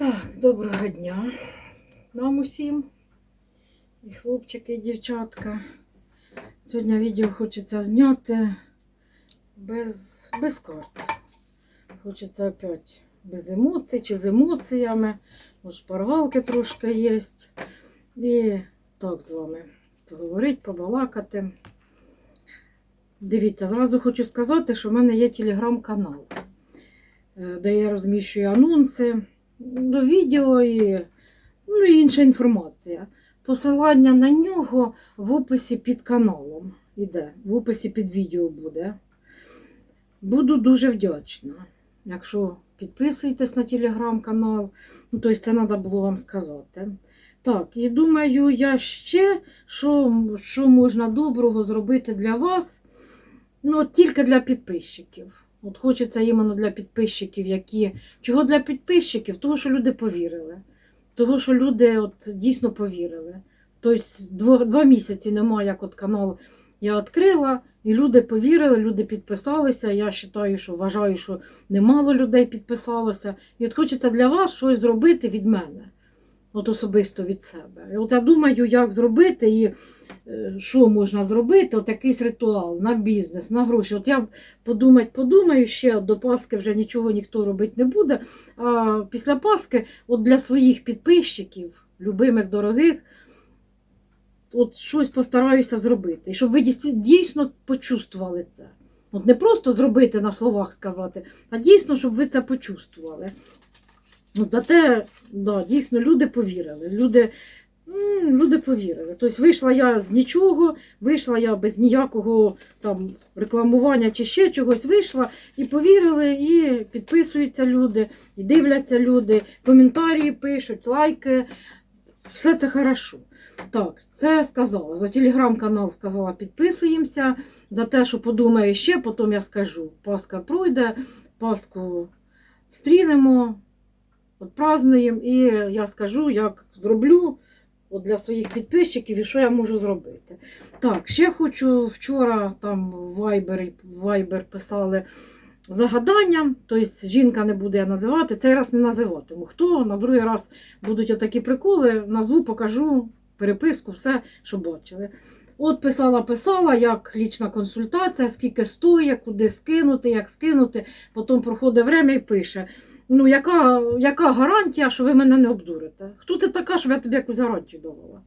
Так, доброго дня нам усім. І хлопчики, і дівчатка. Сьогодні відео хочеться зняти без, без карт. Хочеться опять без емоцій чи з емоціями. От шпаргалки трошки є. І так з вами поговорити, побалакати. Дивіться, зразу хочу сказати, що в мене є телеграм-канал, е, де я розміщую анонси до відео і, ну, інша інформація. Посилання на нього в описі під каналом іде, в описі під відео буде. Буду дуже вдячна, якщо підписуєтесь на телеграм-канал, ну, тобто це треба було вам сказати. Так, і думаю, я ще, що, що можна доброго зробити для вас, ну, тільки для підписчиків. От хочеться іменно для підписчиків, які. Чого для підписчиків? Того, що люди повірили. Того, що люди от дійсно повірили. Тобто два, два місяці немає, як от канал я відкрила, і люди повірили, люди підписалися. Я вважаю, що вважаю, що немало людей підписалося. І от хочеться для вас щось зробити від мене, от особисто від себе. І от я думаю, як зробити і що можна зробити, от якийсь ритуал на бізнес, на гроші. От я подумать, подумаю ще до Паски вже нічого ніхто робити не буде. А після Паски, от для своїх підписчиків, любимих, дорогих, от щось постараюся зробити. І щоб ви дійсно- почувствували це. От не просто зробити на словах сказати, а дійсно, щоб ви це почувствували. От зате, да, дійсно, люди повірили. Люди, люди повірили. Тобто вийшла я з нічого, вийшла я без ніякого там рекламування чи ще чогось, вийшла і повірили, і підписуються люди, і дивляться люди, коментарі пишуть, лайки. Все це хорошо. Так, це сказала. За телеграм-канал сказала, підписуємося. За те, що подумаю ще, потім я скажу. Паска пройде, Паску встрінемо, от празднуємо, і я скажу, як зроблю от для своїх підписчиків і що я можу зробити. Так, ще хочу вчора там Viber, Viber писали загадання, тобто жінка не буде я називати, цей раз не називатиму. Хто на другий раз будуть отакі приколи, назву, покажу переписку, все, що бачили. От писала, писала, як лічна консультація, скільки стоїть, куди скинути, як скинути. Потім проходить время і пише. Ну, яка, яка гарантія, що ви мене не обдурите? Хто ти така, щоб я тобі якусь гарантію давала?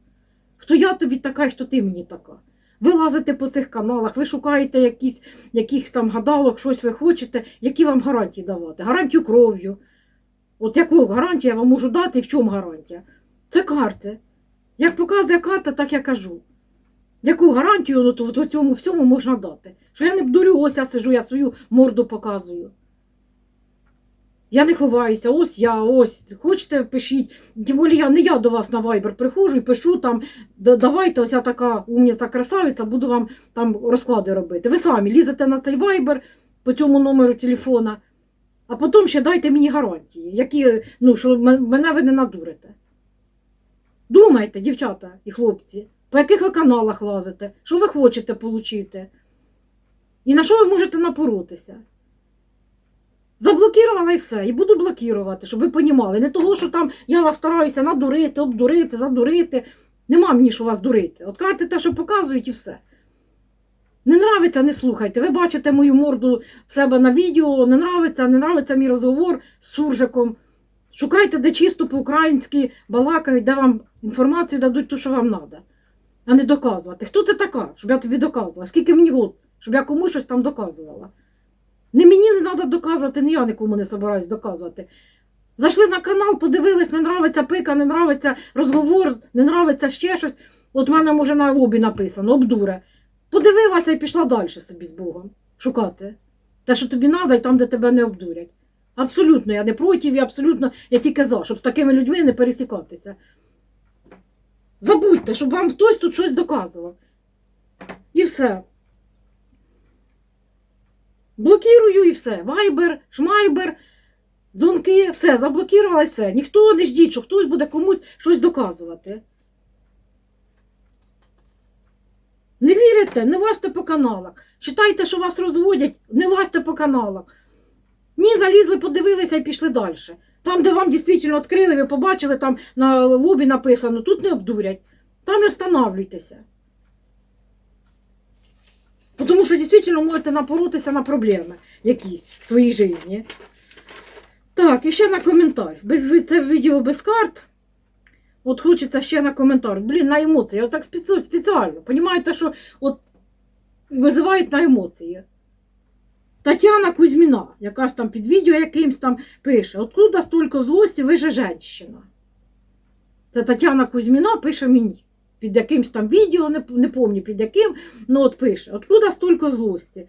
Хто я тобі така і хто ти мені така? Ви лазите по цих каналах, ви шукаєте якісь, якихось там гадалок, щось ви хочете, які вам гарантії давати? Гарантію кров'ю. От яку гарантію я вам можу дати і в чому гарантія? Це карти. Як показує карта, так я кажу. Яку гарантію ну, то в цьому всьому можна дати? Що я не бдурю, ось я сижу, я свою морду показую. Я не ховаюся, ось я, ось. Хочете, пишіть. Тим більше я не я до вас на Viber приходжу і пишу там, давайте, ось я така умніця красавиця, буду вам там розклади робити. Ви самі лізете на цей Viber по цьому номеру телефона, а потім ще дайте мені гарантії, які, ну, що мене ви не надурите. Думайте, дівчата і хлопці, по яких ви каналах лазите, що ви хочете отримати, і на що ви можете напоротися. Заблокувала і все, і буду блокувати, щоб ви понімали. Не того, що там я вас стараюся надурити, обдурити, задурити. Нема мені що вас дурити. От кажете те, що показують, і все. Не нравиться, не слухайте. Ви бачите мою морду в себе на відео, не нравиться, не нравиться мій розговор з суржиком. Шукайте, де чисто по-українськи балакають, де вам інформацію дадуть ту, що вам треба. А не доказувати. Хто ти така, щоб я тобі доказувала? Скільки мені год, щоб я комусь щось там доказувала? Не мені не треба доказувати, ні я нікому не собираюсь доказувати. Зайшли на канал, подивились, не нравиться пика, не нравиться розговор, не нравиться ще щось. От в мене може на лобі написано, обдуре. Подивилася і пішла далі собі з Богом шукати. Те, що тобі треба, і там, де тебе не обдурять. Абсолютно я не проти, і абсолютно я тільки за, щоб з такими людьми не пересікатися. Забудьте, щоб вам хтось тут щось доказував. І все. Блокірую і все. Вайбер, шмайбер, дзвонки, все, заблокувала і все. Ніхто не ждіть, що хтось буде комусь щось доказувати. Не вірите, не лазьте по каналах. Читайте, що вас розводять, не лазьте по каналах. Ні, залізли, подивилися і пішли далі. Там, де вам дійсно відкрили, ви побачили, там на лобі написано, тут не обдурять. Там і останавлюйтеся. Тому що дійсно можете напоротися на проблеми якісь в своїй житті. Так, і ще на коментар. Це відео без карт. От хочеться ще на коментар. Блін, на емоції. От так спеці- спеціально. Понімаєте, що от визивають на емоції. Тетяна Кузьміна, якась там під відео якимсь там пише: Откуда стільки злості, ви же женщина. Це Тетяна Кузьміна пише мені. Під якимсь там відео, не, не пам'ятаю під яким, ну от пише: Откуда стільки злості?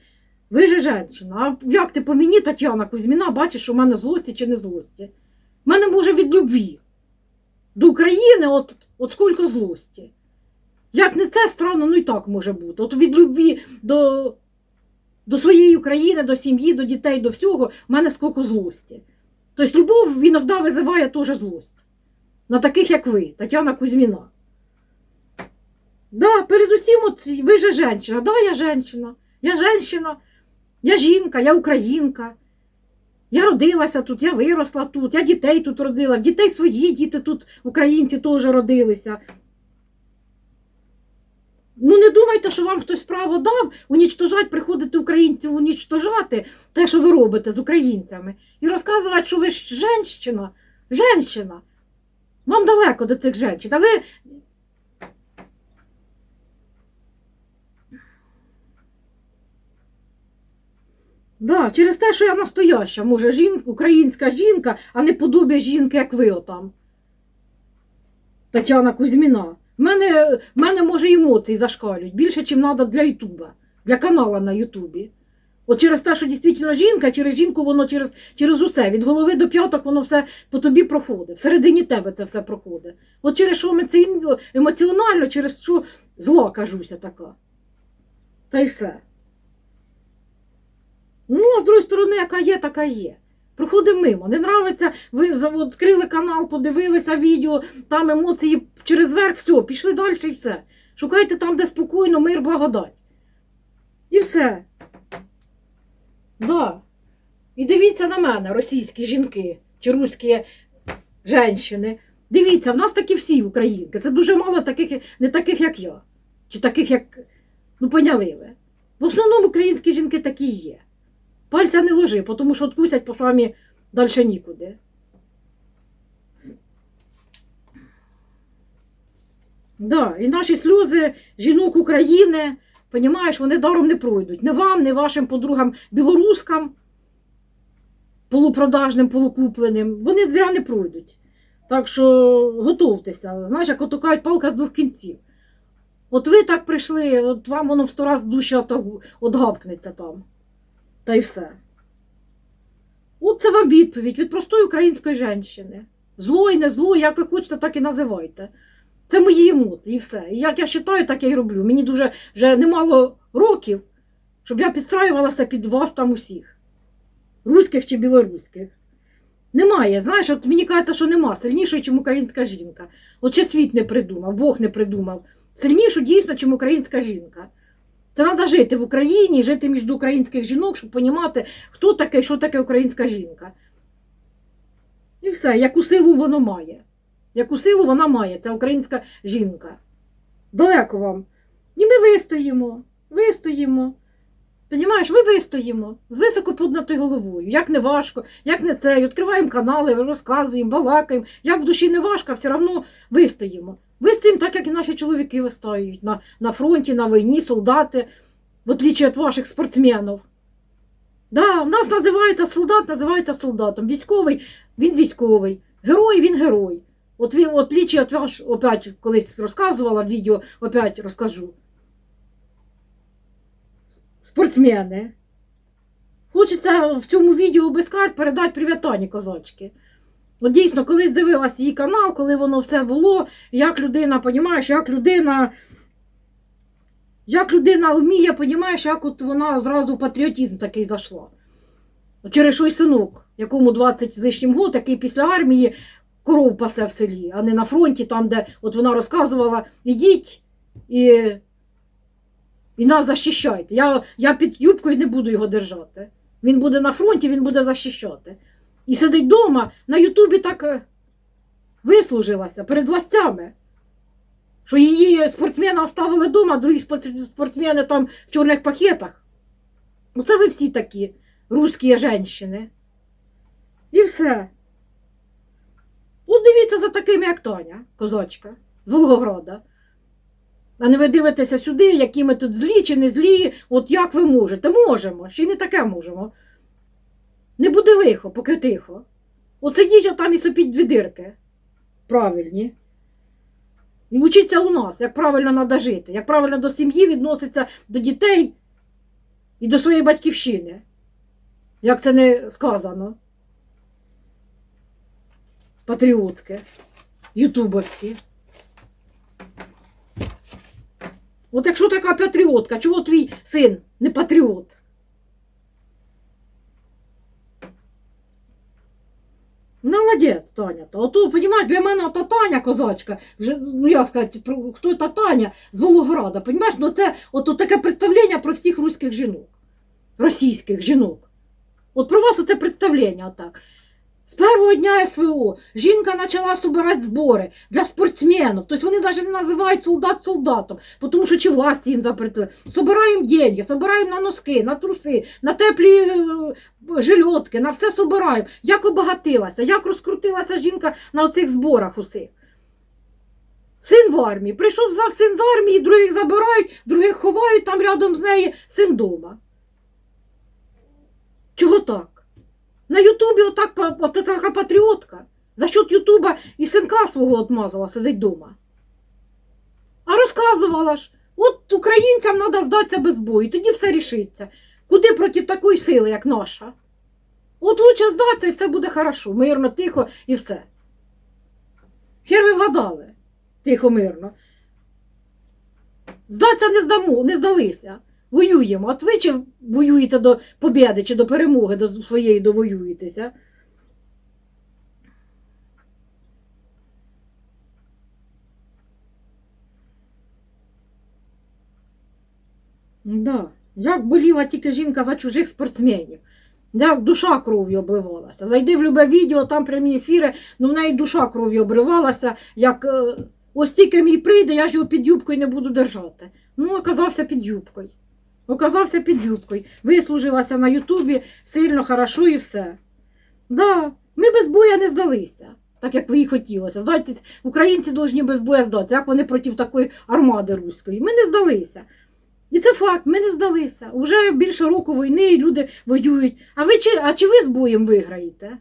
Ви же женщина. А як ти по мені, Тетяна Кузьміна, бачиш, в мене злості чи не злості? В мене може від любві. До України от, от скільки злості. Як не це странно, ну і так може бути. От від любві до, до своєї України, до сім'ї, до дітей, до всього, в мене скільки злості. Тобто любов іноді визиває теж злость. На таких, як ви, Тетяна Кузьміна. Да, передусім, от ви же женщина. Да, я женщина. Я женщина, я жінка, я українка. Я родилася тут, я виросла тут, я дітей тут родила, дітей свої діти тут, українці теж родилися. Ну, не думайте, що вам хтось право дав унічтожати, приходити українців унічтожати те, що ви робите з українцями. І розказувати, що ви ж женщина, женщина. Вам далеко до цих женщин. А ви Да, через те, що я настояща, може, жінка, українська жінка, а не подобія жінки, як ви отам. Тетяна Кузьміна. В мене, мене може емоції зашкалюють більше, ніж треба для Ютуба, для каналу на Ютубі. От через те, що дійсно жінка, через жінку воно через, через усе, від голови до п'яток воно все по тобі проходить. Всередині тебе це все проходить. От через що емоці- емоціонально, через що зла кажуся така. Та й все. Ну, а з другої сторони, яка є, така є. Проходимо мимо. Не нравиться, ви відкрили канал, подивилися відео, там емоції через верх, все, пішли далі і все. Шукайте там, де спокійно, мир, благодать. І все. Да. І дивіться на мене, російські жінки чи руські жінки. Дивіться, в нас такі всі українки. Це дуже мало таких, не таких, як я. Чи таких, як. Ну, поняли ви. В основному українські жінки такі є. Пальця не ложи, тому що откусять по самі далі нікуди. Да, і наші сльози жінок України, понімаєш, вони даром не пройдуть. Не вам, не вашим подругам білорускам, полупродажним, полукупленим. Вони зря не пройдуть. Так що готовтеся. Знаєш, як ото кажуть, палка з двох кінців. От ви так прийшли, от вам воно в сто раз отагу- отгавкнеться там. Та й все. От це вам відповідь від простої української жінки. Зло і не зло, як ви хочете, так і називайте. Це мої емоції і все. І як я вважаю, так я й роблю. Мені дуже вже немало років, щоб я підстраювалася під вас там усіх. Руських чи білоруських. Немає. Знаєш, от мені кажеться, що нема сильнішої, ніж українська жінка. От ще світ не придумав, Бог не придумав. Сильнішу дійсно, ніж українська жінка. Це треба жити в Україні, жити між українських жінок, щоб розуміти, хто таке, що таке українська жінка. І все, яку силу воно має. Яку силу вона має, ця українська жінка. Далеко вам. І ми вистоїмо, вистоїмо. Понімаєш, ми вистоїмо з високо піднятою головою. Як не важко, як не це. Відкриваємо канали, розказуємо, балакаємо. Як в душі не важко, все одно вистоїмо. Вистоїмо так, як і наші чоловіки вистоюють на, на фронті, на війні, солдати, в отличие від ваших спортсменів. Да, в нас називається солдат, називається солдатом. Військовий, він військовий. Герой, він герой. От він, от лічі, от ваш, опять колись розказувала в відео, опять розкажу. Спортсмени. Хочеться в цьому відео без карт передати привітання козачки. От дійсно, колись дивилась її канал, коли воно все було, як людина, понімаєш, як людина. Як людина вміє, понімаєш, як от вона зразу в патріотизм такий зайшла. Через щось синок, якому 20 з лишнім год, який після армії коров пасе в селі, а не на фронті, там, де от вона розказувала, ідіть і, і нас захищайте. Я, я під юбкою не буду його держати. Він буде на фронті, він буде захищати. І сидить вдома, на Ютубі так е, вислужилася перед властями. Що її спортсмена оставили вдома, а другі спортсмени там в чорних пакетах. Оце ви всі такі русські жінки. І все. От дивіться за такими, як Таня, козачка, з Волгограда. А не ви дивитеся сюди, які ми тут злі чи не злі, от як ви можете? Можемо, ще й не таке можемо. Не буде лихо, поки тихо. От сидіть отам і сопіть дві дирки. Правильні. І вчиться у нас, як правильно треба жити, як правильно до сім'ї відноситься до дітей і до своєї батьківщини. Як це не сказано. Патріотки, ютубовські. От якщо така патріотка, чого твій син не патріот? Молодець, Таня. то. Ото, понімаєш, для мене ото Таня козачка, вже, ну як сказати, про- хто та Таня з Волограда, понімаєш, ну це ото таке представлення про всіх руських жінок, російських жінок. От про вас оце представлення отак. З першого дня СВО жінка почала збирати збори для спортсменів. Тобто вони навіть не називають солдат солдатом, тому що чи власті їм запретили. Собираємо деньги, собираємо на носки, на труси, на теплі е, жильотки, на все собираємо. Як обагатилася, як розкрутилася жінка на оцих зборах усіх. Син в армії. Прийшов взяв син з армії, других забирають, других ховають, там рядом з нею син дома. Чого так? На Ютубі отак от така патріотка. За счет Ютуба і синка свого отмазала, сидить вдома. А розказувала ж, от українцям треба здатися без бою, тоді все рішиться. Куди проти такої сили, як наша? От лучше здатися і все буде хорошо, мирно, тихо і все. Хер ви вгадали, тихо, мирно. Здатися не здамо, не здалися. Воюємо. От ви чи воюєте до побєди, чи до перемоги до своєї довоюєтеся? Да. Як боліла тільки жінка за чужих спортсменів. Як душа кров'ю обливалася. Зайди в любе відео, там прямі ефіри, ну в неї душа кров'ю обривалася, як е, ось тільки мій прийде, я ж його під юбкою не буду держати. Ну, оказався під юбкою. Оказався під юбкою. Вислужилася на Ютубі сильно, хорошо і все. Да, ми без боя не здалися, так як ви і хотілося. Здайтесь, українці повинні без боя здатися, як вони проти такої армади руської. Ми не здалися. І це факт, ми не здалися. Уже більше року війни і люди воюють. А ви чи, а чи ви з боєм виграєте?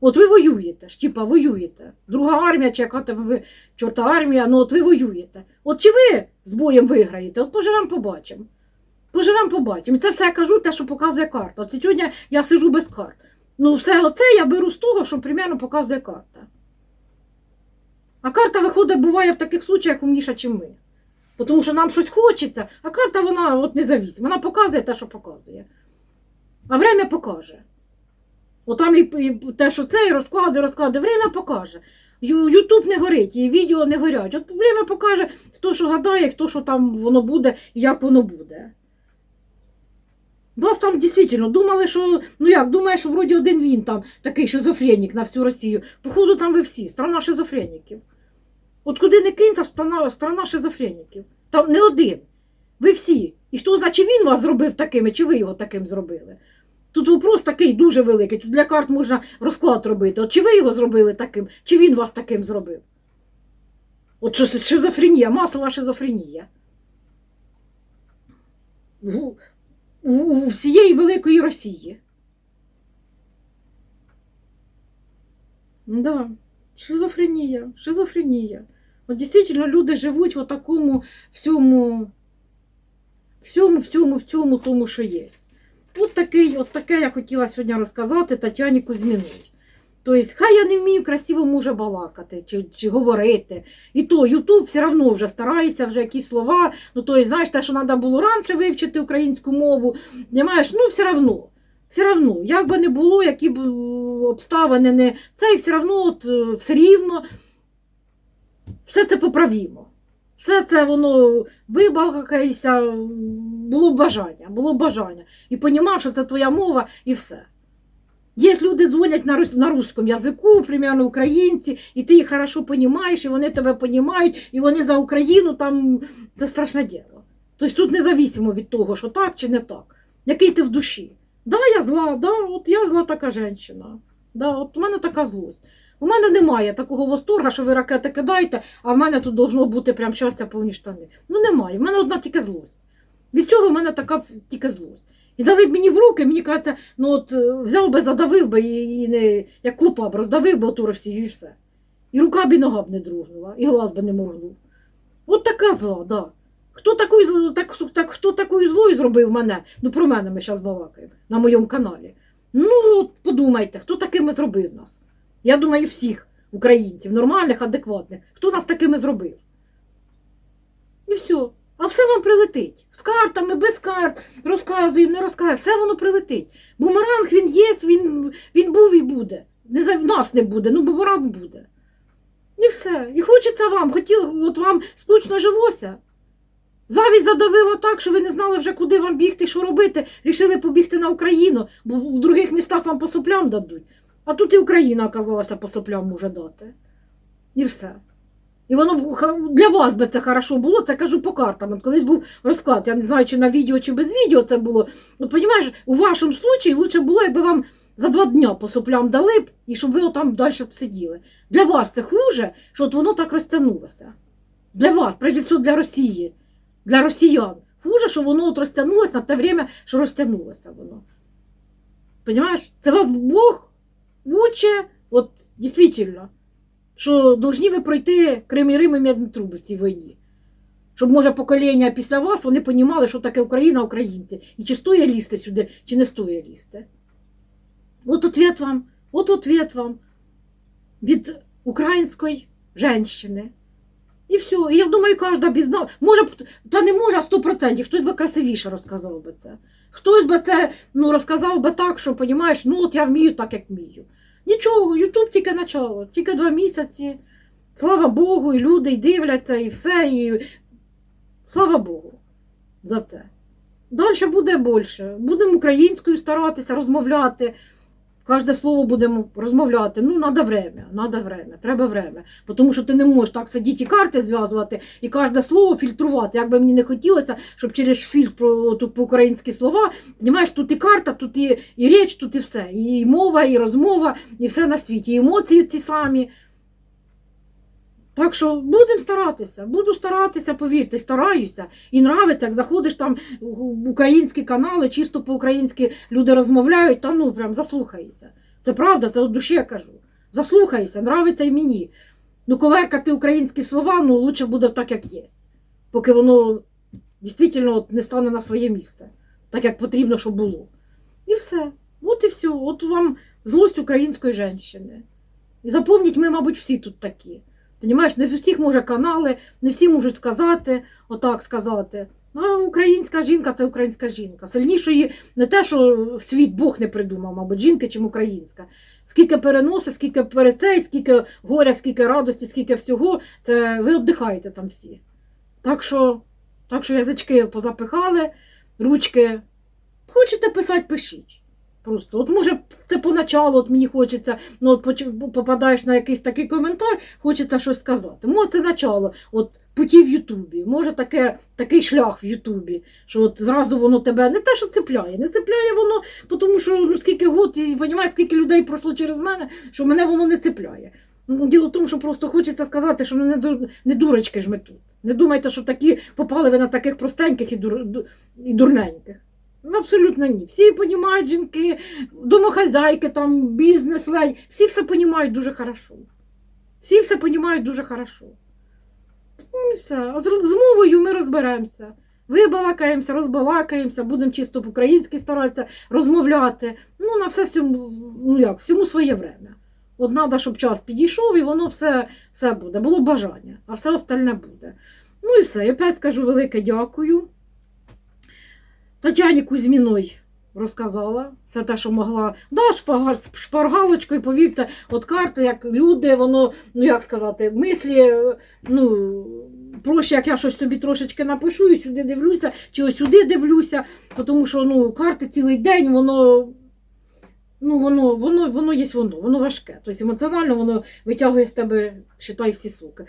От ви воюєте ж, типа воюєте. Друга армія, чи яка там ви, чорта армія, ну от ви воюєте. От чи ви з боєм виграєте? От поживемо побачимо. Поживемо побачимо. Це все я кажу, те, що показує карта. От сьогодні я сижу без карт. Ну, все оце я беру з того, що примерно показує карта. А карта виходить, буває в таких случаях умніша, ніж ми. Тому що нам щось хочеться, а карта вона от независима. Вона показує те, що показує. А время покаже. Отам і, і те, що це, і розклади, розклади, время покаже. Ютуб не горить, і відео не горять. От время покаже, хто що гадає, хто що там воно буде і як воно буде. Вас там дійсно думали, що ну як, думаєш, що вроді один він там такий шизофренік на всю Росію. Походу, там ви всі, страна шизофреніків. От куди не кинься, страна, страна шизофреніків. Там не один. Ви всі. І хто знає, чи він вас зробив такими, чи ви його таким зробили? Тут вопрос такий дуже великий. Тут для карт можна розклад робити. От чи ви його зробили таким, чи він вас таким зробив? От шизофренія, масова шизофренія. Всієї великої Росії. Да, шизофренія, шизофренія. От дійсно люди живуть в такому всьому, всьому, всьому, всьому тому, що є. От, такий, от таке я хотіла сьогодні розказати Тетяні Кузьміної. Тобто, хай я не вмію красиво може балакати чи, чи говорити. І то Ютуб все одно вже старається, вже якісь слова. Ну, тобто, знаєш, те, що треба було раніше вивчити українську мову, Понимаєш? ну все одно. Все одно, як би не було, які б е, обставини не це, і все одно, от, е, все рівно, все це поправімо. Все це воно вибалкається, було б бажання, було б бажання. І понімав, що це твоя мова, і все. Є люди дзвонять на, на русском язику, примерно українці, і ти їх хорошо розумієш, і вони тебе розуміють, і вони за Україну там це страшне діло. Тобто тут независимо від того, що так чи не так. Який ти в душі. Да, я зла, да, от я зла така жінка. Да, от у мене така злость. У мене немає такого восторга, що ви ракети кидаєте, а в мене тут должно бути прям щастя повні штани. Ну немає. В мене одна тільки злость. Від цього в мене така тільки злость. І дали б мені в руки, мені кажеться, ну от е, взяв би, задавив би і, не як клопа б роздавив би ту Росію і все. І рука б і нога б не дрогнула, і глаз би не моргнув. От така зла, да. Хто такою, так, так, хто такою злою зробив мене? Ну про мене ми зараз балакаємо на моєму каналі. Ну, от подумайте, хто такими зробив нас? Я думаю, всіх українців, нормальних, адекватних. Хто нас такими зробив? І все. А все вам прилетить. З картами, без карт, розказуємо, не розказуємо, все воно прилетить. Бумеранг він є, він, він був і буде. Не за нас не буде, ну бумеранг буде. І все. І хочеться вам, хотіло, от вам скучно жилося. Завість задавила так, що ви не знали вже, куди вам бігти, що робити. Рішили побігти на Україну, бо в других містах вам по соплям дадуть. А тут і Україна оказалася по соплям може дати. І все. І воно для вас би це хорошо було, це кажу по картам. От колись був розклад, я не знаю, чи на відео, чи без відео це було. От розумієш, у вашому случаї лучше було, якби вам за два дня по соплям дали б, і щоб ви отам далі б сиділи. Для вас це хуже, що от воно так розтягнулося. Для вас, прежде всього для Росії, для росіян. Хуже, що воно от розтягнулося на те время, що розтягнулося воно. Понимаєш? Це вас Бог уче, от дійсно, що повинні ви пройти Крим і Рим і Медні труби в цій війні. Щоб, може, покоління після вас вони понімали, що таке Україна, українці. І чи стоїть лізти сюди, чи не стоїть лізти. От ответ вам, от ответ вам від української жінки. І все. І я думаю, кожна б знав. Може, та не може, а 100%. Хтось би красивіше розказав би це. Хтось би це ну, розказав би так, що, розумієш, ну от я вмію так, як вмію. Нічого, Ютуб тільки начало, тільки два місяці. Слава Богу, і люди і дивляться, і все. І... Слава Богу за це. Далі буде більше. Будемо українською старатися розмовляти. Кожне слово будемо розмовляти. Ну, треба время, надо время, треба время. Тому що ти не можеш так сидіти і карти зв'язувати, і кожне слово фільтрувати. Як би мені не хотілося, щоб через фільтр про по українські слова, знімаєш тут і карта, тут і, і річ, тут і все. І мова, і розмова, і все на світі. І емоції ті самі. Так що будемо старатися, буду старатися, повірте, стараюся. І нравиться, як заходиш там в українські канали, чисто по-українськи люди розмовляють, та ну прям заслухайся. Це правда, це від душі я кажу. Заслухайся, нравиться і мені. Ну, коверкати українські слова, ну лучше буде так, як є. Поки воно дійсно не стане на своє місце, так як потрібно, щоб було. І все. От і все. От вам злость української жінки. І запомніть, ми, мабуть, всі тут такі. Понімаєш, не в усіх може канали, не всі можуть сказати, отак сказати. А українська жінка це українська жінка. Сильнішої не те, що світ Бог не придумав, мабуть, жінки, чим українська. Скільки переносить, скільки перецей, скільки горя, скільки радості, скільки всього, це ви віддихаєте там всі. Так що, так що язички позапихали, ручки. Хочете писати, пишіть. Просто, от може, це поначалу, от мені хочеться, ну от попадаєш на якийсь такий коментар, хочеться щось сказати. Може, це начало, от путі в Ютубі, може таке, такий шлях в Ютубі, що от зразу воно тебе не те, що цепляє, не цепляє воно, тому що ну, скільки год, і розумієш, скільки людей пройшло через мене, що мене воно не цепляє. Ну, Діло в тому, що просто хочеться сказати, що ну, не, не дурочки ж ми тут. Не думайте, що такі попали ви на таких простеньких і, дур, і дурненьких. Абсолютно ні. Всі розуміють жінки, домохазяйки, там, бізнес, лей. Всі все розуміють дуже хорошо. Всі все розуміють дуже хорошо. Ну, і все. А з, з мовою ми розберемося. Вибалакаємося, розбалакаємося, будемо чисто по-українськи старатися розмовляти. Ну, на все всьому, ну як, всьому своє время. От треба, щоб час підійшов, і воно все, все буде. Було бажання, а все остальне буде. Ну і все. Я опять скажу велике дякую. Тетяні Кузьміной розказала все те, що могла. Да, шпаргалочкою, повірте, от карти, як люди, воно, ну як сказати, мислі, е, ну, проще, як я щось собі трошечки напишу, і сюди дивлюся, чи ось сюди дивлюся, тому що ну, карти цілий день, воно. Ну, воно, воно, воно є воно, воно важке. Тобто емоціонально воно витягує з тебе, считай, всі суки.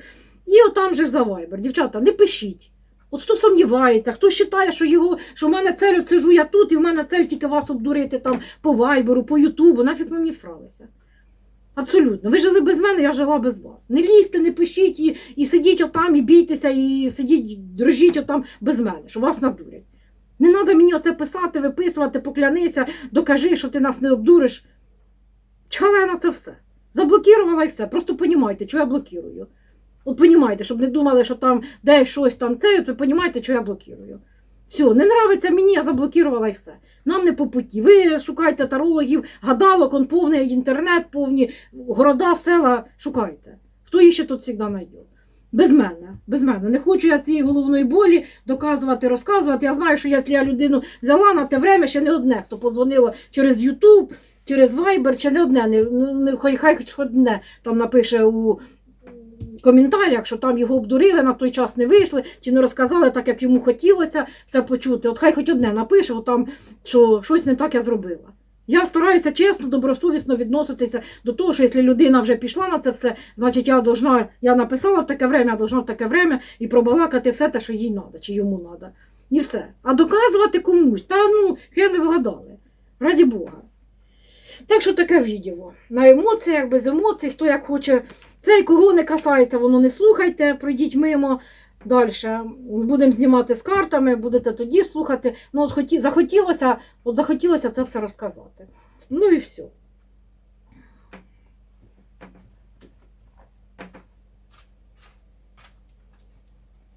І отам же за Viber. Дівчата, не пишіть. От хто сумнівається, хто вважає, що його, що в мене цель сижу я тут, і в мене цель тільки вас обдурити там по Вайберу, по Ютубу, нафіг ви мені всралися. Абсолютно. Ви жили без мене, я жила без вас. Не лізьте, не пишіть і, і сидіть отам, і бійтеся, і сидіть, дрожіть отам без мене, що вас надурять. Не треба мені оце писати, виписувати, поклянися, докажи, що ти нас не обдуриш. Чхала я на це все. Заблокувала і все. Просто понімайте, що я блокірую. От понімайте, щоб не думали, що там десь щось там це, ви понімаєте, що я блокірую. Все, не нравиться мені, я заблокувала і все. Нам не по путі. Ви шукайте тарологів, гадалок, он повний інтернет, повні города, села. Шукайте. Хто їх ще тут завжди знайде? Без мене, без мене. Не хочу я цієї головної болі доказувати, розказувати. Я знаю, що якщо я людину взяла на те время, ще не одне, хто подзвонило через YouTube, через Viber, ще не одне, не, не, хай хоч одне там напише у коментарях, що там його обдурили, на той час не вийшли, чи не розказали так, як йому хотілося все почути. От хай хоч одне напише, от там, що щось не так я зробила. Я стараюся чесно, добросовісно відноситися до того, що якщо людина вже пішла на це все, значить я должна, я написала в таке время, я должна в таке время і пробалакати все те, що їй треба, чи йому треба. І все. А доказувати комусь, та ну, хай не вигадали. Раді Бога. Так що таке відео. На емоціях, без емоцій, хто як хоче. Це кого не касається, воно не слухайте, пройдіть мимо. Далі будемо знімати з картами, будете тоді слухати. Ну, от хоті, захотілося, от захотілося це все розказати. Ну і все.